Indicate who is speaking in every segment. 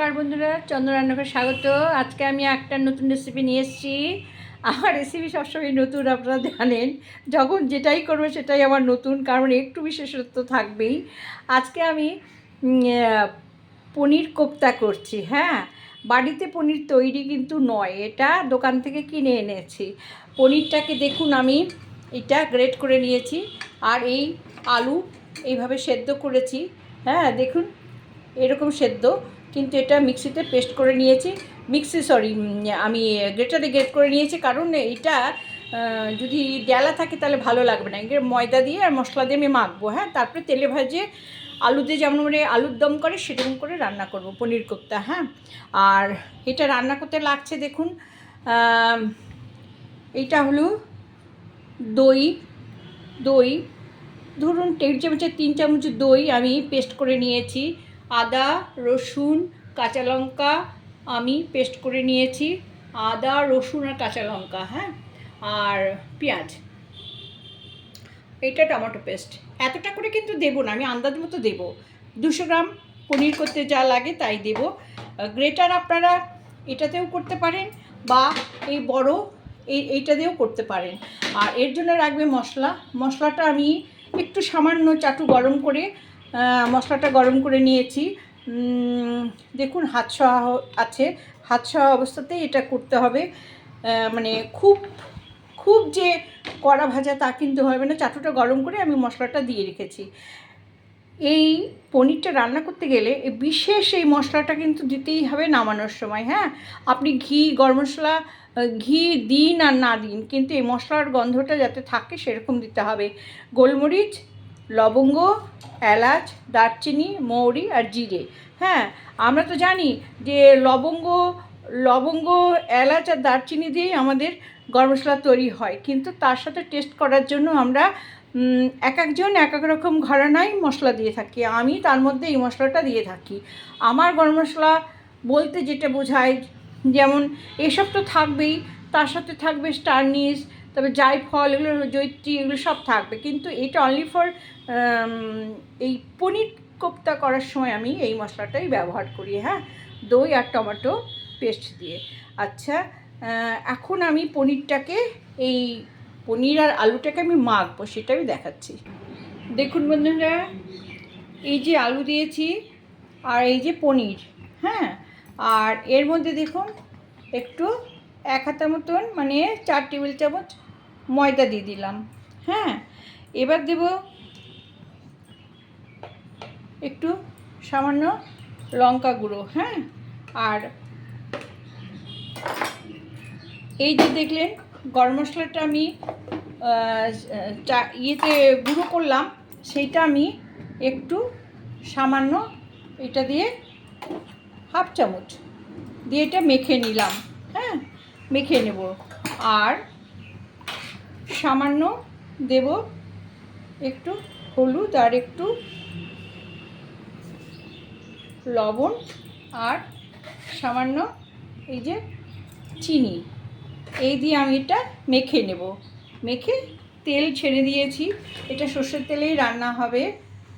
Speaker 1: নমস্কার বন্ধুরা চন্দ্র রান্নাঘর স্বাগত। আজকে আমি একটা নতুন রেসিপি নিয়ে এসেছি। আমার রেসিপি সবসময় নতুন, আপনারা জানেন। যখন যেটাই করব সেটাই আমার নতুন, কারণ একটু বিশেষত্ব থাকবেই। আজকে আমি পনির কোপ্তা করছি হ্যাঁ? বাড়িতে পনির তৈরি কিন্তু নয়, এটা দোকান থেকে কিনে এনেছি। পনিরটাকে দেখুন আমি, এটা গ্রেট করে নিয়েছি। আর এই আলু এইভাবে সেদ্ধ করেছি হ্যাঁ? দেখুন এরকম সেদ্ধ, কিন্তু এটা মিক্সিতে পেস্ট করে নিয়েছি। মিক্সি সরি আমি গ্রেটারে গ্রেট করে নিয়েছি, কারণ এটা যদি ডেলা থাকে তাহলে ভালো লাগবে না। ময়দা দিয়ে আর মশলা দিয়ে আমি মাখবো হ্যাঁ? তারপরে তেলে ভাজে আলু দিয়ে যেমন মানে আলুর দম করে, সেরকম করে রান্না করব, পনির কোপ্তা হ্যাঁ? আর এটা রান্না করতে লাগছে, দেখুন এইটা হলো দই দই, ধরুন টেবিল চামচের তিন চামচ দই আমি পেস্ট করে নিয়েছি। আদা, রসুন, কাঁচা লঙ্কা আমি পেস্ট করে নিয়েছি। আদা, রসুন আর কাঁচা লঙ্কা হ্যাঁ? আর পেঁয়াজ। এইটা টমেটো পেস্ট এতটা করে কিন্তু দেবো না, আমি আন্দাজ মতো দেবো। দুশো গ্রাম পনির করতে যা লাগে তাই দেবো। গ্রেটার আপনারা এটাতেও করতে পারেন বা এই বড় এই এইটা দিয়েও করতে পারেন। আর এর জন্য রাখবে মশলা। মশলাটা আমি একটু সামান্য চাটু গরম করে মশলাটা গরম করে নিয়েছি। দেখুন, হাত ছোঁয়া আছে। হাত ছোঁয়া অবস্থাতেই এটা করতে হবে। মানে খুব খুব যে কড়া ভাজা তা কিন্তু হবে না। চাটুটা গরম করে আমি মশলাটা দিয়ে রেখেছি। এই পনিরটা রান্না করতে গেলে বিশেষ এই মশলাটা কিন্তু দিতেই হবে নামানোর সময় হ্যাঁ? আপনি ঘি, গরম মশলা, ঘি দিন আর না দিন, কিন্তু এই মশলার গন্ধটা যাতে থাকে সেরকম দিতে হবে। গোলমরিচ লবঙ্গ, এলাচ, দারচিনি, মৌরি আর জিরে। হ্যাঁ আমরা তো জানি যে লবঙ্গ লবঙ্গ, এলাচ আর দারচিনি দিয়েই আমাদের গরম মশলা তৈরি হয়। কিন্তু তার সাথে টেস্ট করার জন্য আমরা এক একজন এক এক রকম ঘরানায় মশলা দিয়ে থাকি। আমি তার মধ্যে এই মশলাটা দিয়ে থাকি। আমার গরম মশলা বলতে যেটা বোঝায়, যেমন এসব তো থাকবেই, তার সাথে থাকবে স্টারনিস তবে জায়ফল, এগুলো জৈত্রী, এগুলো সব থাকবে। কিন্তু এটা অনলি ফর এই পনির কোপ্তা করার সময় আমি এই মশলাটাই ব্যবহার করি হ্যাঁ? দই আর টমেটো পেস্ট দিয়ে। আচ্ছা এখন আমি পনিরটাকে, এই পনির আর আলুটাকে আমি মাখবো, সেটা আমি দেখাচ্ছি। দেখুন বন্ধুরা, এই যে আলু দিয়েছি আর এই যে পনির হ্যাঁ? আর এর মধ্যে দেখুন, একটু এক হাতা মতন মানে চার টেবিল চামচ ময়দা দিয়ে দিলাম। হ্যাঁ এবার দেব একটু সামান্য লঙ্কা গুঁড়ো হ্যাঁ? আর এই যে দেখলেন, গরম মশলাটা আমি ইয়েতে গুঁড়ো করলাম, সেইটা আমি একটু সামান্য এটা দিয়ে হাফ চামচ দিয়ে এটা মেখে নিলাম হ্যাঁ? মেখে নেব। আর সামান্য দেব একটু হলুদ আর একটু লবণ আর সামান্য এই যে চিনি। এই দিয়ে আমি এটা মেখে নেব। মেখে তেল ছেড়ে দিয়েছি। এটা সর্ষের তেলেই রান্না হবে।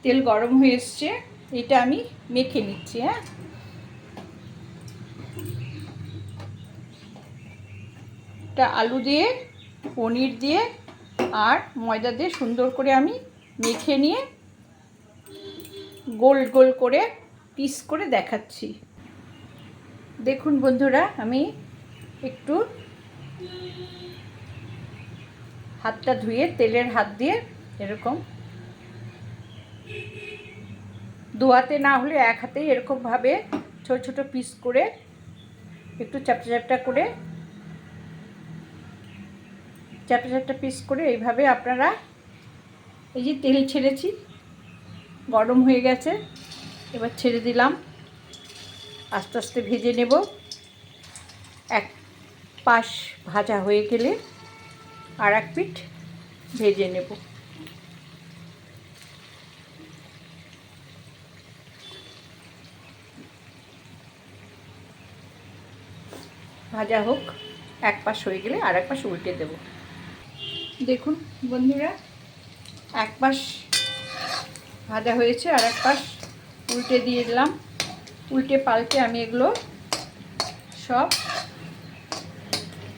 Speaker 1: তেল গরম হয়ে এসছে। এটা আমি মেখে নিচ্ছি হ্যাঁ? এটা আলু দিয়ে, পনির দিয়ে আর ময়দা দিয়ে সুন্দর করে আমি মেখে নিয়ে গোল গোল করে পিস করে দেখাচ্ছি। দেখুন বন্ধুরা, আমি একটু হাতটা ধুয়ে, তেলের হাত দিয়ে এরকম দু হাতে না হলে এক হাতেই এরকমভাবে ছোট ছোট পিস করে একটু চ্যাপটা চ্যাপটা করে চ্যাপটা চ্যাপটা পিস করে এইভাবে আপনারা এই যে তেল ছেড়েছি, গরম হয়ে গেছে, এবার ছেড়ে দিলাম। আস্তে আস্তে ভেজে নেব। এক পাশ ভাজা হয়ে গেলে আর এক পিঠ ভেজে নেব। ভাজা হোক, এক পাশ হয়ে গেলে আর এক পাশ উল্টে দেব। দেখুন, বন্ধুরা, এক পাশ ভাজা হয়েছে আর এক পাশ উল্টে দিয়ে দিলাম। উল্টে পাল্টে আমি এগুলো সব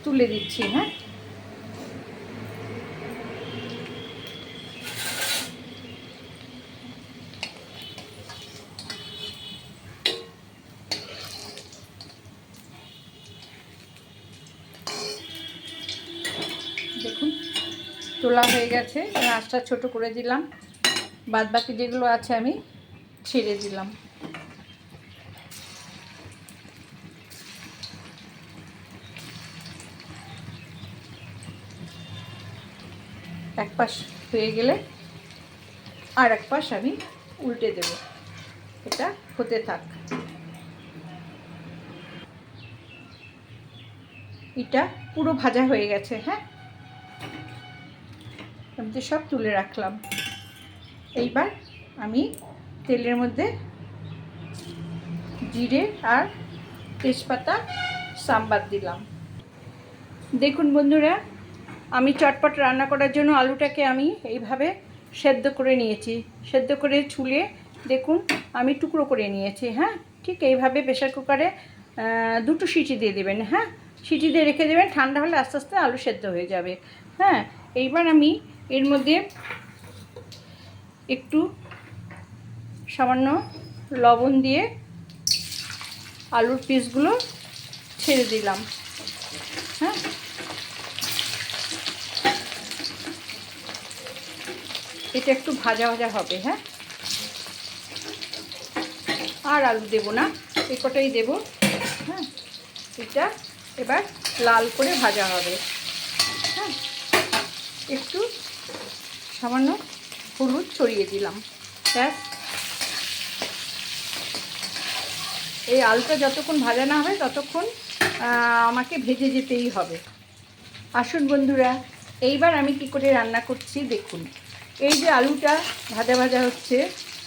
Speaker 1: তুলে দিচ্ছি হ্যাঁ? তোলা হয়ে গেছে আঁচটা ছোট করে দিলাম। বাদ বাকি যেগুলো আছে আমি ছেড়ে দিলাম। এক পাশ হয়ে গেলে আর এক পাশ আমি উল্টে দেব। এটা হতে থাক। এটা পুরো ভাজা হয়ে গেছে হ্যাঁ? তো সব তুলে রাখলাম। এইবার আমি তেলের মধ্যে জিরে আর তেজপাতা, সাম্বার দিলাম। দেখুন বন্ধুরা, আমি চটপট রান্না করার জন্য আলুটাকে আমি এইভাবে সেদ্ধ করে নিয়েছি। সেদ্ধ করে ছুলে দেখুন, আমি টুকরো করে নিয়েছি হ্যাঁ? ঠিক এইভাবে প্রেশার কুকারে দুটো সিটি দিয়ে দেবেন হ্যাঁ? সিটি দিয়ে রেখে দেবেন, ঠান্ডা হলে আস্তে আস্তে আলু সেদ্ধ হয়ে যাবে হ্যাঁ? এইবার আমি এর মধ্যে একটু সামান্য লবণ দিয়ে আলুর পিসগুলো ছেড়ে দিলাম। হ্যাঁ? এটা একটু ভাজা ভাজা হবে হ্যাঁ? আর আলু দেবো না এ কটাই দেবো হ্যাঁ? এটা এবার লাল করে ভাজা হবে হ্যাঁ? একটু সামান্য হলুদ ছড়িয়ে দিলাম। ব্যাস। এই আলুটা যতক্ষণ ভাজা না হবে, ততক্ষণ আমাকে ভেজে যেতেই হবে। আসুন বন্ধুরা, এইবার আমি কি করে রান্না করছি দেখুন। এই যে আলুটা ভাজা ভাজা হচ্ছে,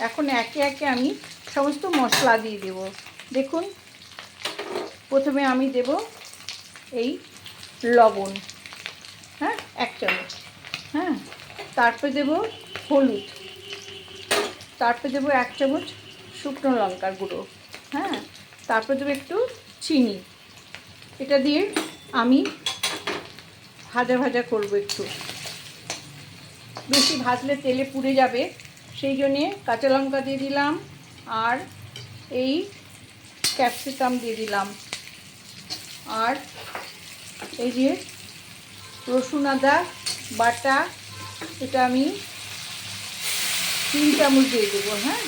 Speaker 1: এখন একে একে আমি সমস্ত মশলা দিয়ে দেব। দেখুন, প্রথমে আমি দেব এই লবণ হ্যাঁ এক চামচ। তারপরে দেব হলুদ। তারপরে দেবো এক চামচ শুকনো লঙ্কার গুঁড়ো। হ্যাঁ তারপর দেবো একটু চিনি। এটা দিয়ে আমি ভাজা ভাজা করব একটু। বেশি ভাজলে তেলে পুড়ে যাবে। সেই জন্যে কাঁচা লঙ্কা দিয়ে দিলাম আর এই ক্যাপসিকাম দিয়ে দিলাম। আর এই যে রসুন, আদা, বাটা এটা আমি তিন চামচ দিয়ে দেবো হ্যাঁ?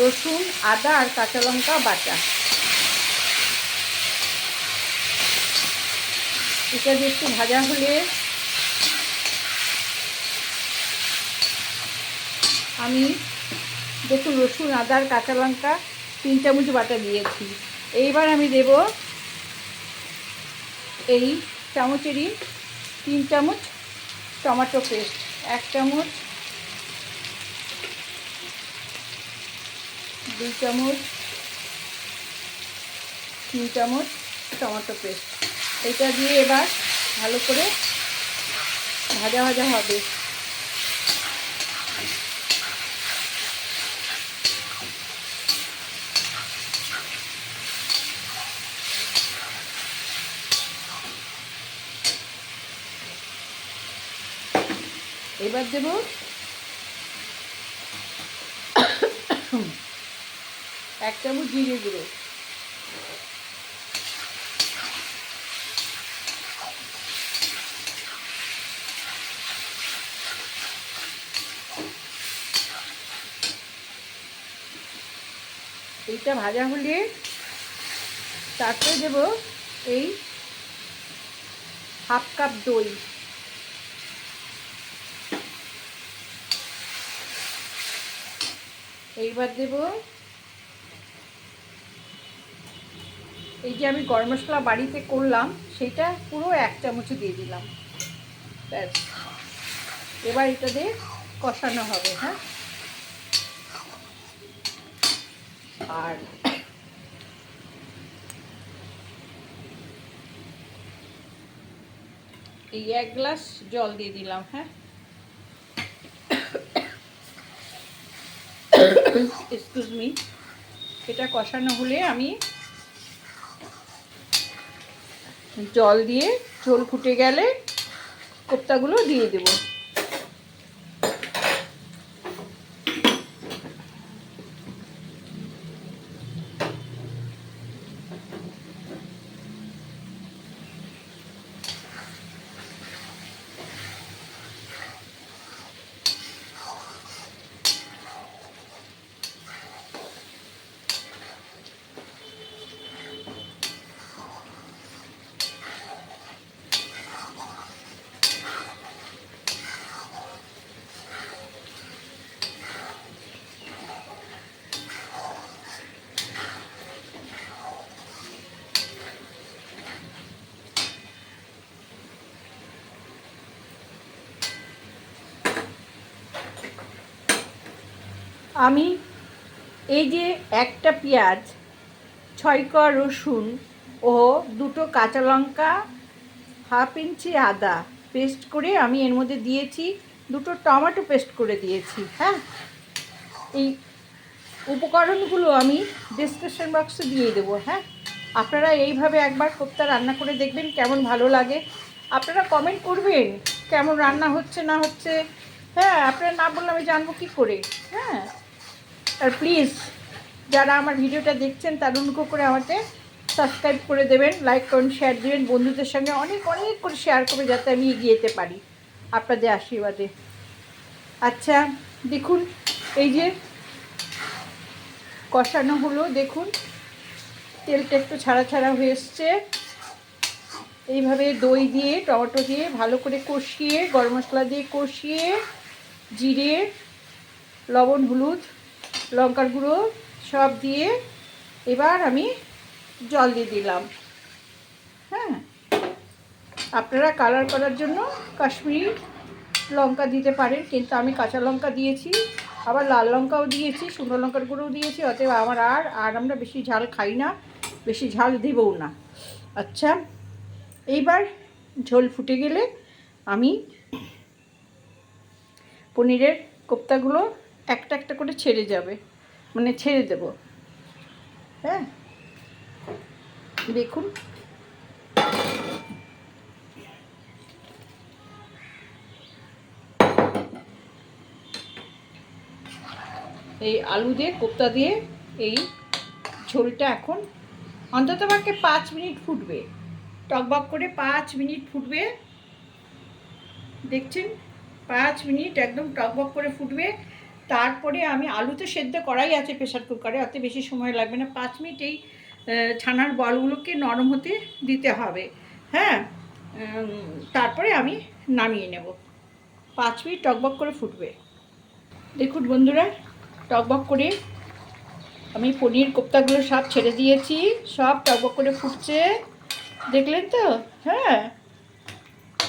Speaker 1: রসুন, আদা আর কাঁচা লঙ্কা বাটা। এটা দিয়ে একটু ভাজা হলে আমি দেখুন রসুন, আদা আর কাঁচা লঙ্কা তিন চামচ বাটা দিয়েছি। এইবার আমি দেব এই চামচেরই তিন চামচ টমেটো পেস্ট, এক চামচ। দুই চামচ। তিন চামচ টমেটো পেস্ট। এটা দিয়ে এবার ভালো করে ভাজা ভাজা হবে। এবার দেব এক চামচ জিরে গুঁড়ো। এইটা ভাজা হলে তারপরে দেব এই হাফ কাপ দই। এইবার দেব। এই যে আমি গরম মশলা বাড়িতে করলাম, সেটা পুরো এক চামচ দিয়ে দিলাম। ব্যাস। এবার এটা দিয়ে কষানো হবে হ্যাঁ? আর এই এক গ্লাস জল দিয়ে দিলাম হ্যাঁ? এক্সকিউজ মি এটা কষানো হলে আমি জল দিয়ে ঝোল ফুটে গেলে কোপ্তাগুলো দিয়ে দেবো। আমি এই যে একটা পেঁয়াজ, ছয় ক রসুন ও দুটো কাঁচা লঙ্কা, হাফ ইঞ্চি আদা পেস্ট করে আমি এর মধ্যে দিয়েছি, দুটো টমেটো পেস্ট করে দিয়েছি হ্যাঁ? এই উপকরণগুলো আমি ডিসক্রিপশন বক্সে দিয়ে দেবো হ্যাঁ? আপনারা এইভাবে একবার কোপ্তা রান্না করে দেখবেন কেমন ভালো লাগে। আপনারা কমেন্ট করবেন কেমন রান্না হচ্ছে না হচ্ছে। হ্যাঁ আপনারা না বললে আমি জানব কী করে হ্যাঁ? আর প্লিজ যারা আমার ভিডিওটা দেখছেন, তার অনুগ্রহ করে আমাকে সাবস্ক্রাইব করে দেবেন লাইক করুন শেয়ার দেবেন, বন্ধুদের সঙ্গে অনেক অনেক করে শেয়ার করে যাতে আমি এগিয়ে যেতে পারি আপনাদের আশীর্বাদে। আচ্ছা দেখুন, এই যে কষানো হলো, দেখুন, তেলটা একটু ছাড়া ছাড়া হয়ে এসছে। এইভাবে দই দিয়ে, টমেটো দিয়ে ভালো করে কষিয়ে, গরম মশলা দিয়ে কষিয়ে, জিরে, লবণ, হলুদ লঙ্কার গুঁড়ো সব দিয়ে এবার আমি জল দিয়ে দিলাম। হ্যাঁ? আপনারা কালার করার জন্য কাশ্মীরি লঙ্কা দিতে পারেন, কিন্তু আমি কাঁচা লঙ্কা দিয়েছি, আবার লাল লঙ্কাও দিয়েছি, শুকনো লঙ্কার গুঁড়োও দিয়েছি, অতএব আমার আর আর আমরা বেশি ঝাল খাই না, বেশি ঝাল দেবও না। আচ্ছা এইবার ঝোল ফুটে গেলে আমি পনিরের কোপ্তাগুলো একটা একটা করে ছেড়ে যাবে। মানে ছেড়ে দেব। হ্যাঁ? দেখুন। এই আলু দিয়ে, কোপ্তা দিয়ে এই ঝোলটা এখন অন্তত আমাকে পাঁচ মিনিট ফুটবে। টকবক করে পাঁচ মিনিট ফুটবে। দেখছেন? পাঁচ মিনিট একদম টকবক করে ফুটবে। তারপরে আমি আলু তো সেদ্ধ করাই আছে প্রেশার কুকারে অত বেশি সময় লাগবে না। পাঁচ মিনিট এই ছানার বলগুলোকে নরম হতে দিতে হবে। হ্যাঁ? তারপরে আমি নামিয়ে নেব। পাঁচ মিনিট টকবক করে ফুটবে। দেখুন বন্ধুরা টকবক করে আমি পনির কোপ্তাগুলো সব ছেড়ে দিয়েছি। সব টকবক করে ফুটছে। দেখলেন তো? হ্যাঁ?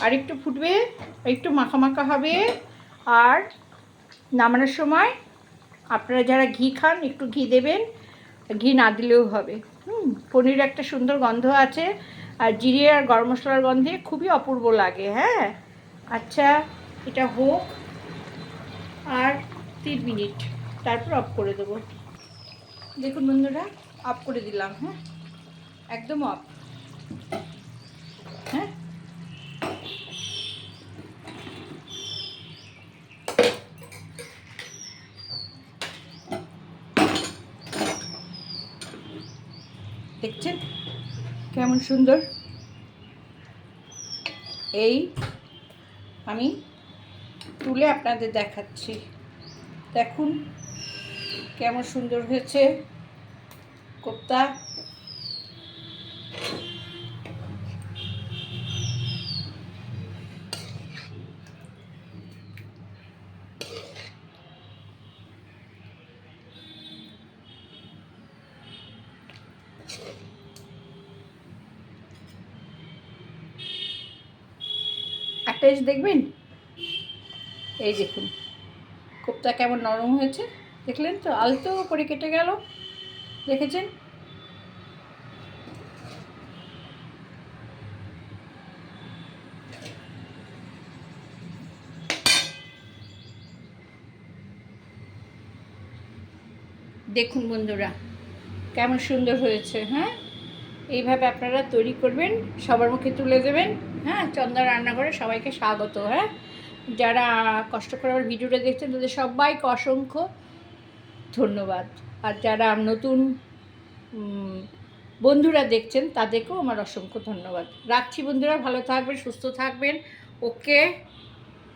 Speaker 1: আর একটু ফুটবে, একটু মাখা মাখা হবে। আর নামানোর সময় আপনারা যারা ঘি খান, একটু ঘি দেবেন। ঘি না দিলেও হবে। হুম, পনির একটা সুন্দর গন্ধ আছে। আর জিরে আর গরম মশলার গন্ধে খুবই অপূর্ব লাগে হ্যাঁ? আচ্ছা এটা হোক। আর তিন মিনিট, তারপর অফ করে দেবো। দেখুন বন্ধুরা, অফ করে দিলাম হ্যাঁ? একদম অফ। দেখছেন? কেমন সুন্দর? এই আমি তুলে আপনাদের দেখাচ্ছি। দেখুন কেমন সুন্দর হয়েছে কোপ্তা। এসে দেখবেন? এই দেখুন কোপ্তা কেমন নরম হয়েছে, দেখলেন তো? আলতো করে কেটে গেল, দেখেছেন? দেখুন বন্ধুরা, কেমন সুন্দর হয়েছে হ্যাঁ? এইভাবে আপনারা তৈরি করবেন, সবার মুখে তুলে দেবেন। হ্যাঁ চন্দা রান্নাঘরে সবাইকে স্বাগত হ্যাঁ। যারা কষ্ট করে আমার ভিডিওটা দেখছেন, তাদের সবাইকে অসংখ্য ধন্যবাদ। আর যারা নতুন বন্ধুরা দেখছেন, তাদেরকেও আমার অসংখ্য ধন্যবাদ। রাখছি বন্ধুরা, ভালো থাকবেন, সুস্থ থাকবেন। ওকে।